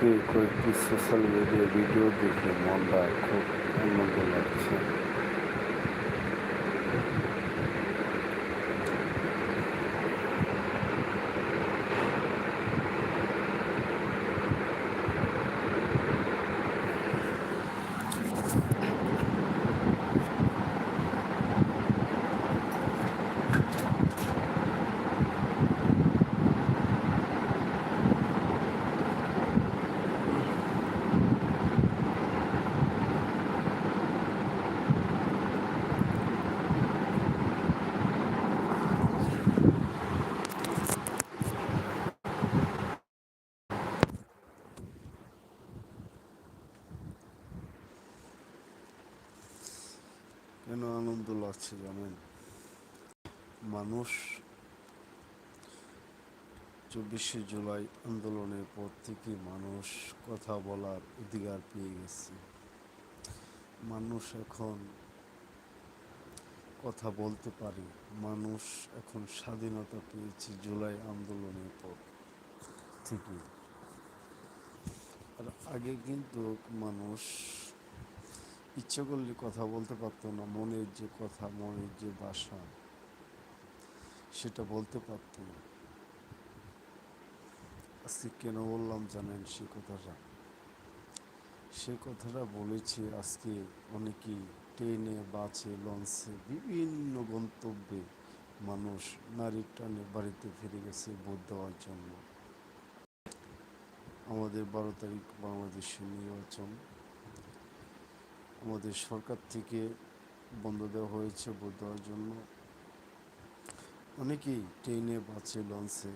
আজকে কয়েকটি social media video দেখে মনটা খুব আনন্দ লাগছে। কেন আনন্দ লাগছে জানেন। মানুষ চব্বিশে জুলাই আন্দোলনের পর থেকে মানুষ কথা বলার অধিকার পেয়ে গেছে। মানুষ এখন কথা বলতে পারে। মানুষ এখন স্বাধীনতা পেয়েছে জুলাই আন্দোলনের পর থেকে। আর আগে কিন্তু মানুষ ইচ্ছে করলে কথা বলতে পারতো না, মনের যে কথা, মনের যে ভাষা সেটা বলতে পারতো না। আজকে কেন বললাম জানেন সে কথাটা? সে কথাটা বলেছে আজকে অনেকেই ট্রেনে, বাসে, লঞ্চে বিভিন্ন গন্তব্যে মানুষ নারীর টানে বাড়িতে ফিরে গেছে ভোট দেওয়ার জন্য। আমাদের বারো তারিখ বাংলাদেশের নির্বাচন। আমাদের সরকার থেকে বন্ধ দেওয়া হয়েছে ভোট দেওয়ার জন্য। অনেকেই ট্রেনে, বাসে, লঞ্চে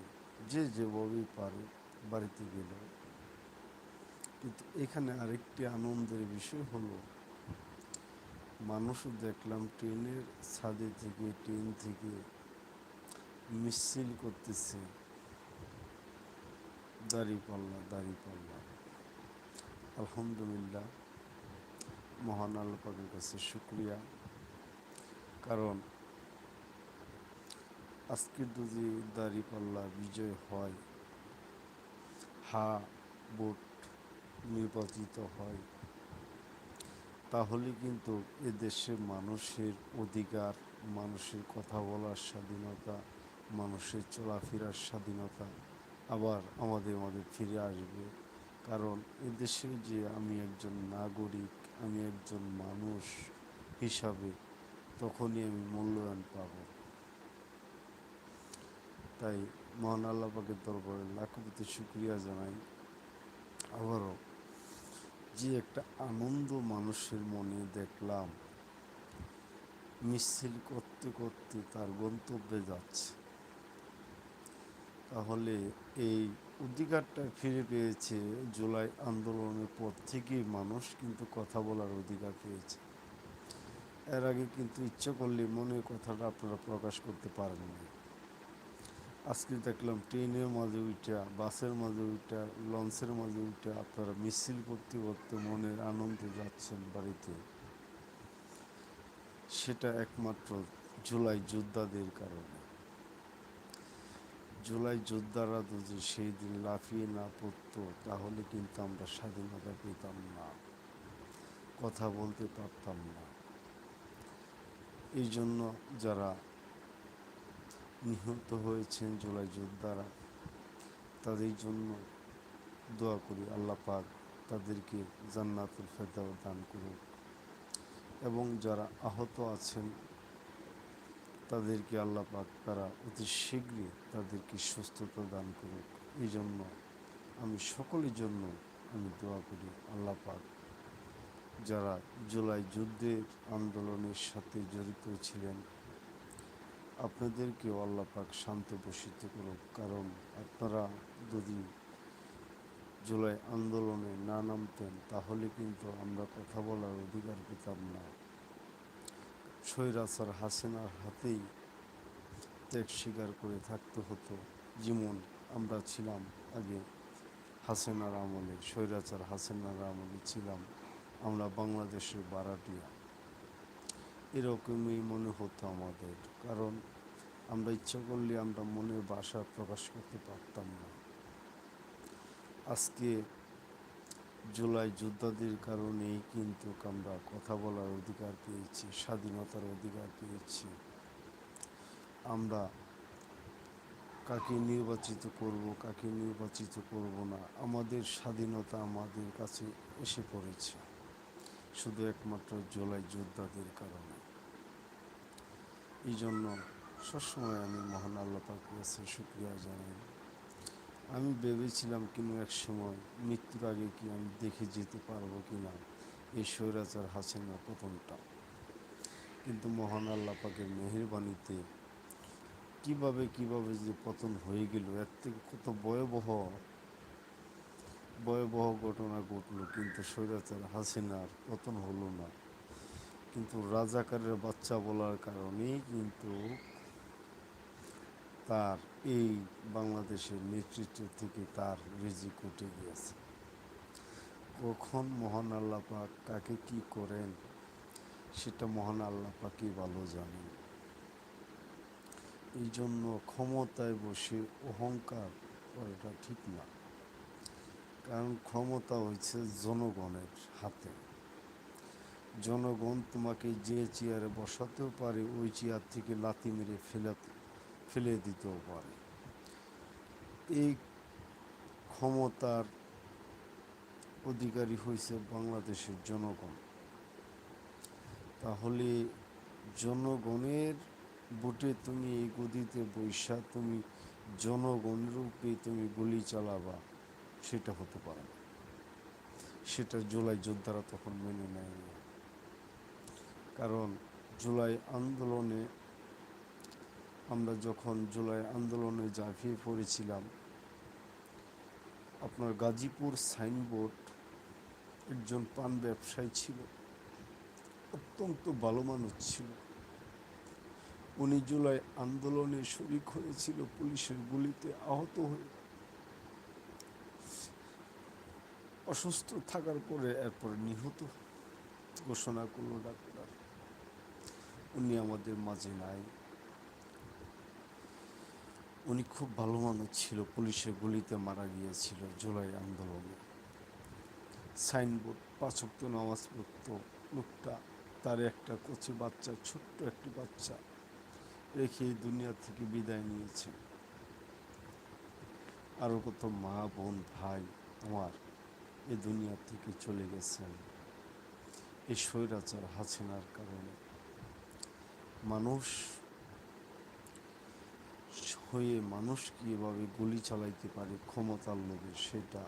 যে যেভাবেই পারে বাড়িতে গেল কিন্তু এখানে আরেকটি আনন্দের বিষয় হলো মানুষ দেখলাম ট্রেনের ছাদে থেকে, ট্রেন থেকে মিছিল করতেছে। দাড়ি পাল্লা দাড়ি পাল্লা আলহামদুলিল্লাহ মহান আল্লাহ কাছে শুক্রিয়া। কারণ আজকে যদি দাঁড়িপাল্লা বিজয় হয়, হা ভোট নির্বাচিত হয়, তাহলে কিন্তু এদেশে মানুষের অধিকার, মানুষের কথা বলার স্বাধীনতা, মানুষের চলাফেরার স্বাধীনতা আবার আমাদের মাঝে ফিরে আসবে। কারণ এদেশে যে আমি একজন নাগরিক আমি একজন মানুষ হিসাবে তখনই আমি মূল্যায়ন পাব। তাই মহান আল্লাহ পাকের দরবারে লাখপতি শুক্রিয়া জানাই। আবারও যে একটা আনন্দ মানুষের মনে দেখলাম, মিছিল করতে করতে তার গন্তব্যে যাচ্ছে। তাহলে এই অধিকারটা ফিরে পেয়েছে জুলাই আন্দোলনের পর থেকেই মানুষ কিন্তু কথা বলার অধিকার পেয়েছে। এর আগে কিন্তু ইচ্ছে করলে মনের কথাটা আপনারা প্রকাশ করতে পারেন না। আজকে দেখলাম ট্রেনের মাঝে উঠা বাসের মাঝে উঠা লঞ্চের মাঝে উঠা আপনারা মিছিল করতে করতে মনের আনন্দে যাচ্ছেন বাড়িতে। সেটা একমাত্র জুলাই যোদ্ধাদের কারণে। জুলাই যোদ্ধারা যদি সেই দিন লাফিয়ে না পড়তো, তাহলে কিন্তু আমরা স্বাধীনতা পেতাম না। কথা বলতে পারতাম না। এই জন্য যারা নিহত হয়েছেন জুলাই যোদ্ধারা, তাদের জন্য দোয়া করি আল্লাহ পাক তাদেরকে জান্নাতুল ফেদাও দান করুক। এবং যারা আহত আছেন তাদেরকে আল্লাহ পাক তারা অতি শীঘ্রই তাদেরকে সুস্থতা দান করুক। এই জন্য আমি সকলের জন্য আমি দোয়া করি আল্লাহ পাক যারা জুলাই যুদ্ধের আন্দোলনের সাথে জড়িত ছিলেন, আপনাদেরকেও আল্লাহ পাক শান্ত বসিত করুক। কারণ আপনারা যদি জুলাই আন্দোলনে না নামতেন, তাহলে কিন্তু আমরা কথা বলার অধিকার পেতাম না। স্বৈরাচার হাসিনার হাতেই ত্যাগ স্বীকার করে থাকতে হতো যেমন আমরা ছিলাম আগে। হাসিনার আমলে, স্বৈরাচার হাসিনার আমলে ছিলাম আমরা বাংলাদেশের বারাটিয়া। এরকমই মনে হতো আমাদের, কারণ আমরা ইচ্ছা করলে আমরা মনের বাসা প্রকাশ করতে পারতাম না। আজকে জুলাই যোদ্ধাদের কারণেই কিন্তু আমরা কথা বলার অধিকার পেয়েছি, স্বাধীনতার অধিকার পেয়েছি। আমরা কাকে নির্বাচিত করব, কাকে নির্বাচিত করব না, আমাদের স্বাধীনতা আমাদের কাছে এসে পড়েছে। শুধু একমাত্র জুলাই যোদ্ধাদের কারণে। এই জন্য সবসময় আমি মহান আল্লাহ পাকের কাছে শুক্রিয়া জানাই। আমি ভেবেছিলাম কিন্তু এক সময় মৃত্যুর আগে কি আমি দেখে যেতে পারব কি না? এই স্বৈরাচার হাসিনা পতনটা কিন্তু মহান আল্লাহ পাকের মেহেরবানিতে কীভাবে কীভাবে যে পতন হয়ে গেল, এর থেকে কত ভয়াবহ ভয়াবহ ঘটনা ঘটলো। কিন্তু স্বৈরাচার হাসিনার পতন হলো না। কিন্তু রাজাকারের বাচ্চা বলার কারণেই কিন্তু তার এই বাংলাদেশের নেতৃত্ব থেকে তার রিজিক উঠে গিয়েছে। কখন মহান আল্লাহ পাক কাকে কি করেন, সেটা মহান আল্লাহ পাকই ভালো জানেন এই জন্য ক্ষমতায় বসে অহংকার করাটা ঠিক না। কারণ ক্ষমতা হচ্ছে জনগণের হাতে। জনগণ তোমাকে যে চেয়ারে বসাতেও পারে, ওই চেয়ার থেকে লাথি মেরে ফেলে ফেলে দিতেও পারে। এই ক্ষমতার অধিকারী হয়েছে বাংলাদেশের জনগণ। তাহলে জনগণের ভোটে তুমি এই গদিতে বৈশা, তুমি জনগণ রূপে তুমি গুলি চালাবা, সেটা হতে পারে না। সেটা জুলাই যোদ্ধারা তখন মেনে নেয়নি। কারণ জুলাই আন্দোলনে আমরা যখন জুলাই আন্দোলনে ঝাঁপিয়ে পড়েছিলাম, আপনার গাজীপুর সাইনবোর্ড একজন পান ব্যবসায়ী ছিল, অত্যন্ত ভালো মানুষ ছিল। উনি জুলাই আন্দোলনে শরিক হয়েছিল, পুলিশের গুলিতে আহত হয়ে অসুস্থ থাকার পরে এরপরে নিহত ঘোষণা করল ডাক্তার। উনি আমাদের মাঝে নাই। উনি খুব ভালো মানুষ ছিল, পুলিশের গুলিতে মারা গিয়েছিল জুলাই আন্দোলনে। সাইনবোর্ড পাঁচক্ত নামাজ পড়ত, লোকটা তার একটা কচি বাচ্চা, ছোট্ট একটি বাচ্চা রেখে দুনিয়া থেকে বিদায় নিয়েছে। আরও কত মা, বোন, ভাই আমার এ দুনিয়া থেকে চলে গেছেন। এই স্বৈরাচার হাসিনার কারণে। মানুষ হয়ে মানুষ কীভাবে গুলি চালাইতে পারে ক্ষমতার লোভে, সেটা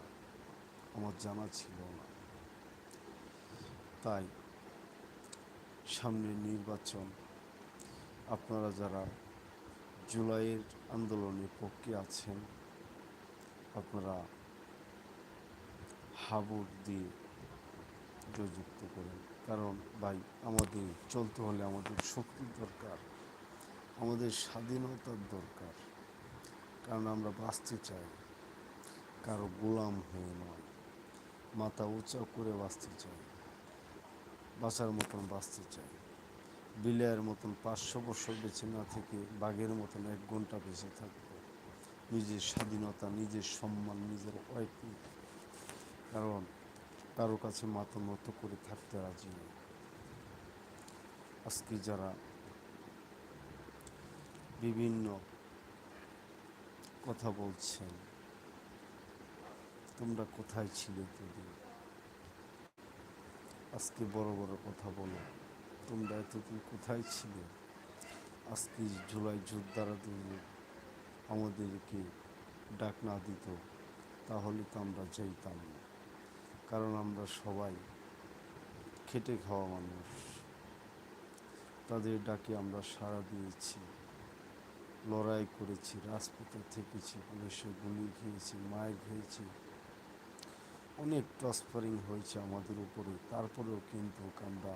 আমার জানা ছিল না। তাই সামনে নির্বাচন আপনারা যারা জুলাইয়ের আন্দোলনের পক্ষে আছেন, আপনারা হাবুর দিয়ে যুক্ত করেন। কারণ ভাই, আমাদের চলতে হলে আমাদের শক্তির দরকার, আমাদের স্বাধীনতার দরকার। কারণ আমরা বাঁচতে চাই। কারও গোলাম হয়ে নয়। মাথা উঁচা করে বাঁচতে চাই। বাঁচার মতন বাঁচতে চাই। বিলের মতন পাঁচশো বছর বেঁচে না থেকে বাঘের মতন এক ঘণ্টা বেঁচে থাকব। নিজের স্বাধীনতা, নিজের সম্মান, নিজের ওয়াইফ কারণ কারও কাছে মাথা নত করে থাকতে রাজি নেই। আজকে যারা বিভিন্ন কথা বলছেন। তোমরা কোথায় ছিলে তোদের আজকে বড় বড় কথা বলো। তোমরা এতদিন কোথায় ছিলে? আজকে জুলাই যোদ্ধারা যদি আমাদেরকে ডাক না দিত, তাহলে তো আমরা যাইতাম না। কারণ আমরা সবাই খেটে খাওয়া মানুষ। তাদের ডাকে আমরা সাড়া দিয়েছি। লড়াই করেছি, রাজপথে থেকেছি, পুলিশে গুলি খেয়েছি মায়ের খেয়েছি। অনেক ট্রান্সফারিং হয়েছে আমাদের উপরে, তারপরেও কিন্তু আমরা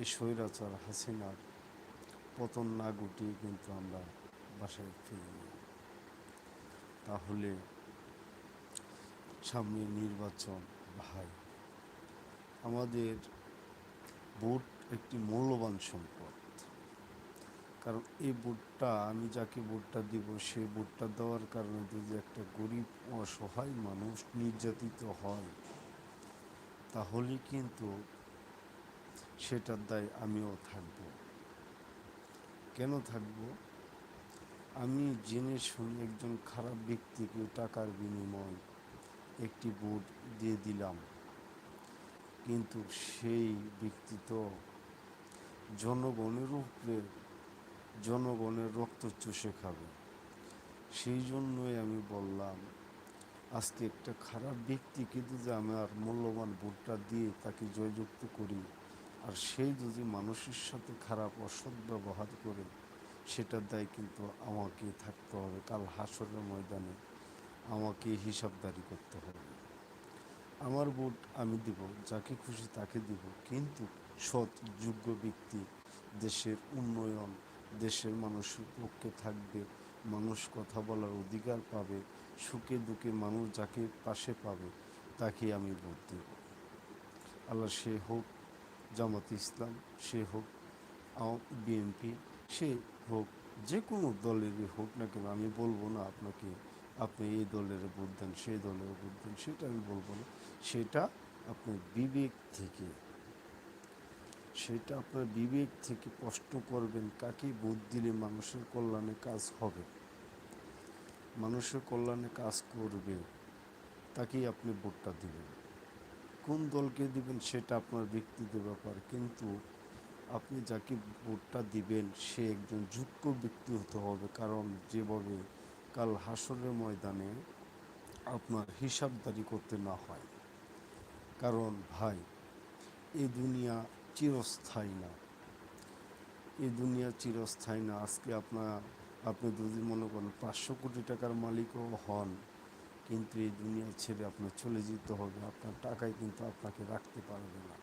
এই স্বৈরাচার হাসিনার পতন না গুটিয়ে কিন্তু আমরা বাসায় ফিরিনি তাহলে সামনে নির্বাচন ভাই, আমাদের ভোট একটি মূল্যবান সম্পদ কারণ এই ভোটটা, আমি যাকে ভোটটা দিব সেই ভোটটা দেওয়ার কারণে যদি একটা গরিব, অসহায় মানুষ নির্যাতিত হয়, তাহলে কিন্তু সেটার দায় আমিও থাকব। কেন থাকব? আমি জেনে শুনে একজন খারাপ ব্যক্তিকে টাকার বিনিময় একটি ভোট দিয়ে দিলাম। কিন্তু সেই ব্যক্তি তো জনগণের উপরে জনগণের রক্ত চষে খাবে সেই জন্যই আমি বললাম, আজকে একটা খারাপ ব্যক্তিকে যদি আমার মূল্যবান ভোটটা দিয়ে তাকে জয়যুক্ত করি, আর সেই যদি মানুষের সাথে খারাপ অসৎ ব্যবহার করে, সেটার দায় কিন্তু আমাকে থাকতে হবে। কাল হাসরের ময়দানে আমাকে হিসাবদারি করতে হবে। আমার ভোট আমি দিব, যাকে খুশি তাকে দিব, কিন্তু সৎ, যোগ্য ব্যক্তি দেশের উন্নয়ন দেশের মানুষের পক্ষে থাকবে, মানুষ কথা বলার অধিকার পাবে, সুখে দুঃখে মানুষ যাকে পাশে পাবে, তাকে আমি ভোট দেব। আল্লাহ সে হোক জামাত ইসলাম, সে হোক বিএনপি, সে হোক যে কোনো দলেরই হোক না কেন, আমি বলব না আপনাকে, আপনি এই দলের ভোট দেন, সেই দলের ভোট দেন, সেটা আমি বলব না। সেটা আপনার বিবেক থেকে। সেটা আপনার বিবেক থেকে কষ্ট করবেন কাকে ভোট দিলে মানুষের কল্যাণে কাজ হবে। মানুষের কল্যাণে কাজ করবে, তাকেই আপনি ভোটটা দেবেন। কোন দলকে দিবেন সেটা আপনার ব্যক্তিগত ব্যাপার, কিন্তু আপনি যাকে ভোটটা দিবেন সে একজন যোগ্য ব্যক্তি হতে হবে, কারণ যেভাবে কাল হাসরের ময়দানে আপনার হিসাবদারি করতে না হয়। কারণ ভাই এই দুনিয়া চিরস্থায়ী না। এই দুনিয়া চিরস্থায়ী না। আজকে আপনার আপনি যদি মনে করেন পাঁচশো কোটি টাকার মালিকও হন, কিন্তু এই দুনিয়া ছেড়ে আপনার চলে যেতে হবে। আপনার টাকায় কিন্তু আপনাকে রাখতে পারবে না।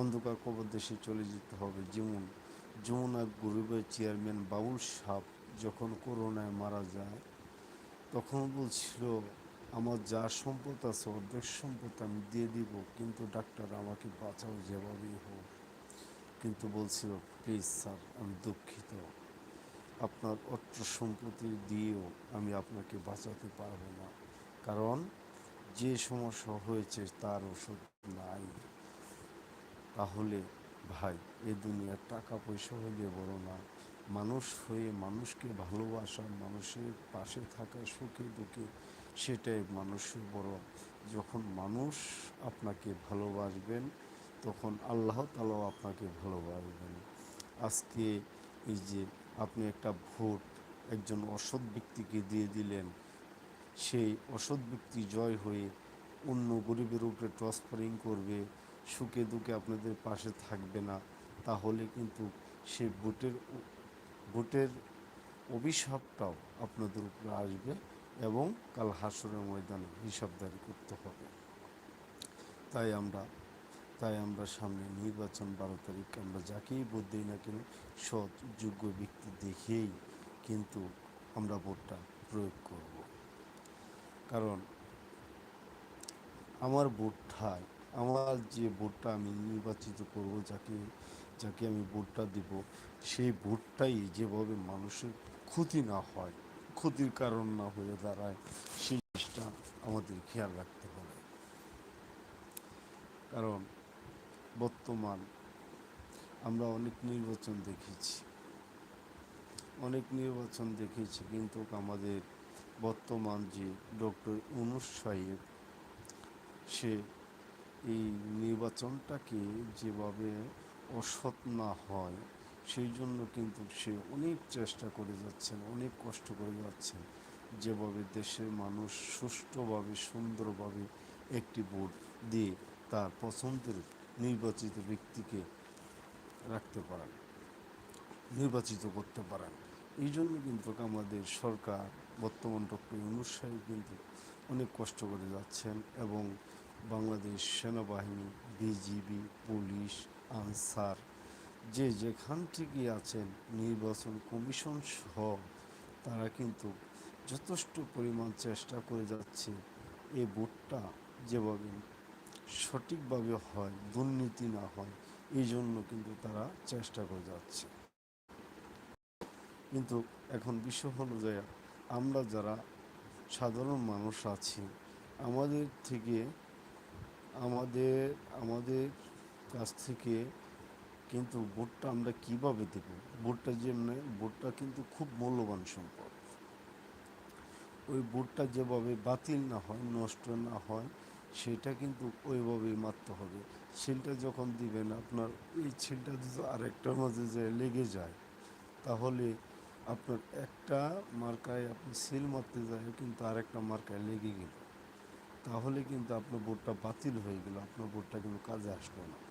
অন্ধকার কবর দেশে চলে যেতে হবে। যেমন যমুনা গ্রুপের চেয়ারম্যান বাবুল সাহ যখন করোনায় মারা যায়, তখন বলছিল আমার যা সম্পদ আছে, অর্ধেক সম্পদ আমি দিয়ে দিব, কিন্তু ডাক্তার আমাকে বাঁচাও যেভাবেই হোক। কিন্তু বলছিল প্লিজ স্যার, আমি দুঃখিত। আপনার অর্থ সম্পত্তি দিয়েও আমি আপনাকে বাঁচাতে পারব না। কারণ যে সমস্যা হয়েছে তার ওষুধ নাই। তাহলে ভাই, এ দুনিয়ার টাকা পয়সা হলে বড় না। মানুষ হয়ে মানুষকে ভালোবাসা, মানুষের পাশে থাকা সুখে দুঃখে সেটাই মানুষের বড়। যখন মানুষ আপনাকে ভালোবাসবেন, তখন আল্লাহ তালাও আপনাকে ভালোবাসবেন। আজকে এই যে আপনি একটা ভোট, একজন অসৎ ব্যক্তিকে দিয়ে দিলেন, সেই অসৎ ব্যক্তি জয় হয়ে অন্য গরিবের উপরে ট্রান্সফারিং করবে, সুখে দুঃখে আপনাদের পাশে থাকবে না, তাহলে কিন্তু সে ভোটের ভোটের অভিশাপটাও আপনাদের উপরে আসবে। এবং কাল হাসরের ময়দানে হিসাবদারি করতে হবে। তাই আমরা তাই আমরা সামনে নির্বাচন বারো তারিখ আমরা যাকেই ভোট দিই না কেন, সৎ, যোগ্য ব্যক্তি দেখেই কিন্তু আমরা ভোটটা প্রয়োগ করব। কারণ আমার ভোটটায় আমার যে ভোটটা আমি নির্বাচিত করব, যাকে যাকে আমি ভোটটা দিব, সেই ভোটটাই যেভাবে মানুষের ক্ষতি না হয় ক্ষতির কারণ না হয়ে দাঁড়ায়, সেই জিনিসটা আমাদের খেয়াল রাখতে হবে। কারণ বর্তমান আমরা অনেক নির্বাচন দেখেছি, অনেক নির্বাচন দেখেছি, কিন্তু আমাদের বর্তমান যে ডক্টর অনুষ সাহেব, সে এই নির্বাচনটাকে যেভাবে অসৎ না হয় সেই জন্য কিন্তু সে অনেক চেষ্টা করে যাচ্ছেন, অনেক কষ্ট করে যাচ্ছেন। যেভাবে দেশের মানুষ সুষ্ঠুভাবে, সুন্দরভাবে একটি ভোট দিয়ে তার পছন্দের নির্বাচিত ব্যক্তিকে রাখতে পারেন, নির্বাচিত করতে পারেন। এই জন্য কিন্তু আমাদের সরকার, বর্তমান ডক্টর ইউনুস সাহেব কিন্তু অনেক কষ্ট করে যাচ্ছেন এবং বাংলাদেশ সেনাবাহিনী, বিজিবি, পুলিশ, আনসার যে যেখান থেকে আছেন, নির্বাচন কমিশন সহ, তারা কিন্তু যথেষ্ট পরিমাণ চেষ্টা করে যাচ্ছে এই ভোটটা যেভাবে সঠিকভাবে হয়, দুর্নীতি না হয়, এই জন্য কিন্তু তারা চেষ্টা করে যাচ্ছে। কিন্তু এখন বিষয় হলো যে আমরা যারা সাধারণ মানুষ আছি, আমাদের থেকে, আমাদের আমাদের কাছ থেকে কিন্তু ভোটটা আমরা কীভাবে দেব? ভোটটা যেমনি ভোটটা কিন্তু খুব মূল্যবান সম্পদ। ওই ভোটটা যেভাবে বাতিল না হয়, নষ্ট না হয়, সেটা কিন্তু ওইভাবেই মারতে হবে। ছিলটা যখন দিবেন, আপনার এই ছিলটা যদি আরেকটার মাঝে যে লেগে যায়, তাহলে আপনার একটা মার্কায় আপনি সিল মারতে যায়, কিন্তু আরেকটা মার্কায় লেগে গেল। তাহলে কিন্তু আপনার বোর্ডটা বাতিল হয়ে গেল, আপনার বোর্ডটা কিন্তু কাজে আসলো না।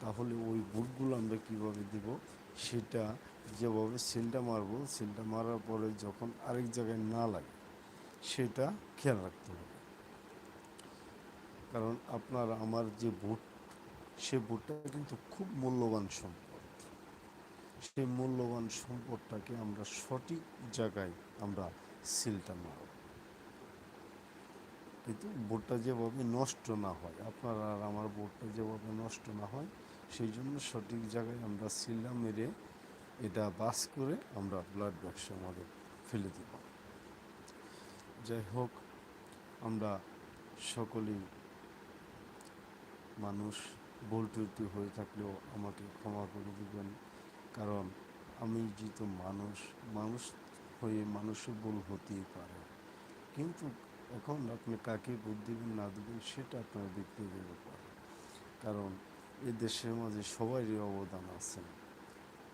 তাহলে ওই বুটগুলো আমরা কীভাবে দিব? সেটা যেভাবে সিলটা মারবো, সিলটা মারার পরে যখন আরেক জায়গায় না লাগে, সেটা খেয়াল রাখতে হবে। কারণ আপনার, আমার যে বুট, সে বুটটা কিন্তু খুব মূল্যবান সম্পদ। সেই মূল্যবান সম্পদটাকে আমরা সঠিক জায়গায় আমরা সিলটা মারব। কিন্তু বোটটা যেভাবে নষ্ট না হয়, আপনার আর আমার বোটটা যেভাবে নষ্ট না হয় সেই জন্য সঠিক জায়গায় আমরা সিলটা মেরে এটা বাস করে আমরা ব্লাড বাক্সে আমাদের ফেলে দিব। যাই হোক, আমরা সকলেই মানুষ ত্রুটি হয়ে থাকলেও আমাকে ক্ষমা করে দিবেন। কারণ আমি যেহেতু মানুষ মানুষ হয়ে মানুষও ভুল হতেই পারে। কিন্তু এখন আপনি কাকে ভোট দিবেন না দেবেন সেটা আপনার ব্যক্তিগত ব্যাপার। কারণ এই দেশের মাঝে সবারই অবদান আছে।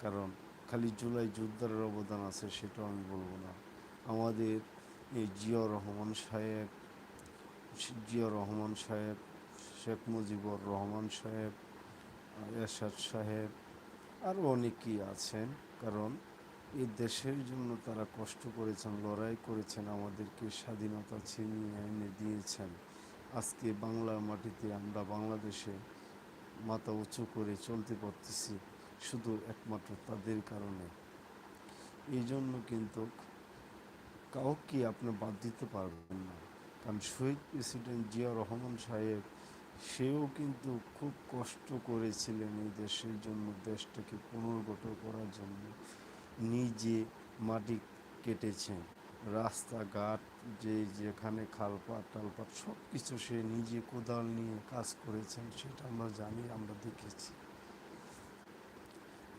কারণ খালি জুলাই যোদ্ধারের অবদান আছে সেটাও আমি বলব না। আমাদের এই জিয়া রহমান সাহেব জিয়া রহমান সাহেব, শেখ মুজিবুর রহমান সাহেব, এরশাদ সাহেব আরও অনেকেই আছেন। কারণ এই দেশের জন্য তারা কষ্ট করেছেন, লড়াই করেছেন, আমাদেরকে স্বাধীনতা ছিনিয়ে এনে দিয়েছেন। আজকে বাংলার মাটিতে আমরা বাংলাদেশে মাথা উঁচু করে চলতে পারতেছি শুধু একমাত্র তাদের কারণে। এই জন্য কিন্তু কাউকে আপনি বাদ দিতে পারবেন না। কারণ শহীদ প্রেসিডেন্ট জিয়া রহমান সাহেব, সেও কিন্তু খুব কষ্ট করেছিলেন এই দেশের জন্য, দেশটাকে পুনর্গঠন করার জন্য। নিজে মাটি কেটেছেন। রাস্তাঘাট যে যেখানে খালপাট, টালপাট সব কিছু সে নিজে কোদাল নিয়ে কাজ করেছেন, সেটা আমরা জানি, আমরা দেখেছি।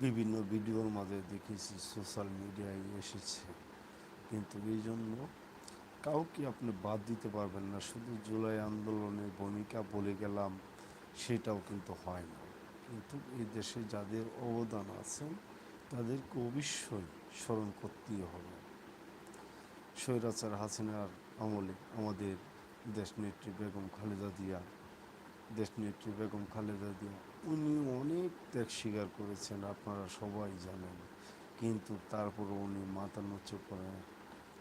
বিভিন্ন ভিডিওর মাঝে দেখেছি, সোশ্যাল মিডিয়ায় এসেছে। কিন্তু এই জন্য কাউকে আপনি বাদ দিতে পারবেন না, শুধু জুলাই আন্দোলনের ভূমিকা বলে গেলাম, সেটাও কিন্তু হয় না। কিন্তু এই দেশে যাদের অবদান আছে, তাদেরকে অবশ্যই স্মরণ করতেই হবে। স্বৈরাচার হাসিনার আমলে আমাদের দেশ দেশনেত্রী বেগম খালেদা জিয়া, দেশনেত্রী বেগম খালেদা জিয়া, উনি অনেক ত্যাগ স্বীকার করেছেন, আপনারা সবাই জানেন। কিন্তু তারপর উনি মাথা নিচু করেন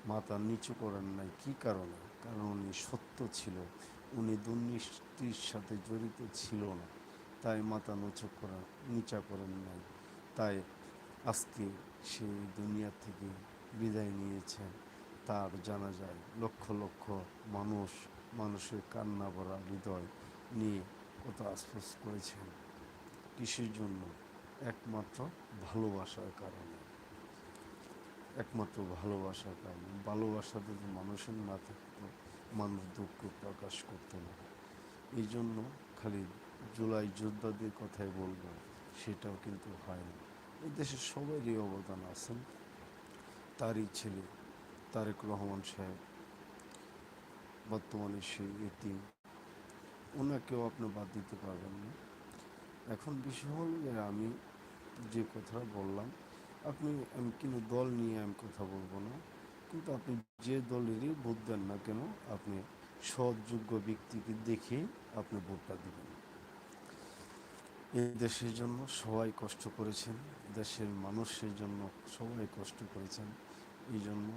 মাথা নিচু করেন নাই। কী কারণে? কারণ উনি সত্য ছিল। উনি দুর্নীতির সাথে জড়িত ছিল না। তাই মাথা নিচু করা, নিচা করেন নাই। তাই আজকে সেই দুনিয়া থেকে বিদায় নিয়েছেন। তার জানা যায়। লক্ষ লক্ষ মানুষ মানুষের কান্না ভরা হৃদয় নিয়ে কত আশ্বাস করেছেন। কৃষির জন্য? একমাত্র ভালোবাসার কারণে। একমাত্র ভালোবাসার কারণে। ভালোবাসা যদি মানুষের না থাকতো, মানুষ দুঃখ প্রকাশ করতো না। এই জন্য খালি জুলাই যোদ্ধাদের কথাই বলব, সেটাও কিন্তু হয় না। এই দেশের সবারই অবদান আছেন। তারই ছেলে তারেক রহমান সাহেব, বর্তমানে সেই এতিম। ওনাকেও আপনি বাদ দিতে পারবেন না। এখন বিষয় হল যে আমি যে কথা বললাম, আপনি আমি কিন্তু দল নিয়ে আমি কথা বলব না, কিন্তু আপনি যে দলেরই ভোট দেন না কেন, আপনি সৎযোগ্য ব্যক্তিকে দেখে আপনি ভোটটা দেবেন। এই দেশের জন্য সবাই কষ্ট করেছেন, দেশের মানুষের জন্য সবাই কষ্ট করেছেন, এই জন্য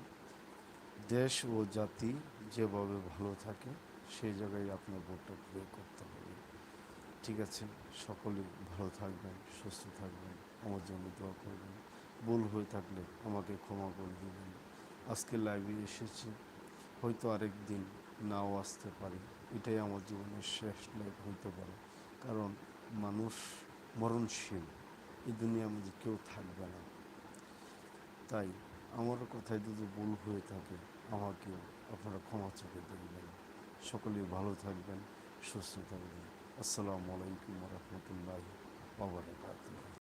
দেশ ও জাতি যেভাবে ভালো থাকে, সেই জায়গায় আপনার ভোটটা প্রয়োগ করতে হবে। ঠিক আছে? সকলে ভালো থাকবেন, সুস্থ থাকবেন, আমার জন্য দোয়া করবেন। ভুল হয়ে থাকলে আমাকে ক্ষমা করে দেবেন। আজকে লাইভে এসেছি, হয়তো আরেক দিন নাও আসতে পারি। এটাই আমার জীবনের শেষ লাইভ হইতে পারে। কারণ মানুষ মরণশীল, এই দুনিয়ার মধ্যে কেউ থাকবে না। তাই আমার কথায় যদি ভুল হয়ে থাকে, আমাকেও আপনারা ক্ষমা চোখে দেখবেন। সকলেই ভালো থাকবেন, সুস্থ থাকবেন। আসসালামু আলাইকুম রহমতুল্লাহ বাবরকাতুহ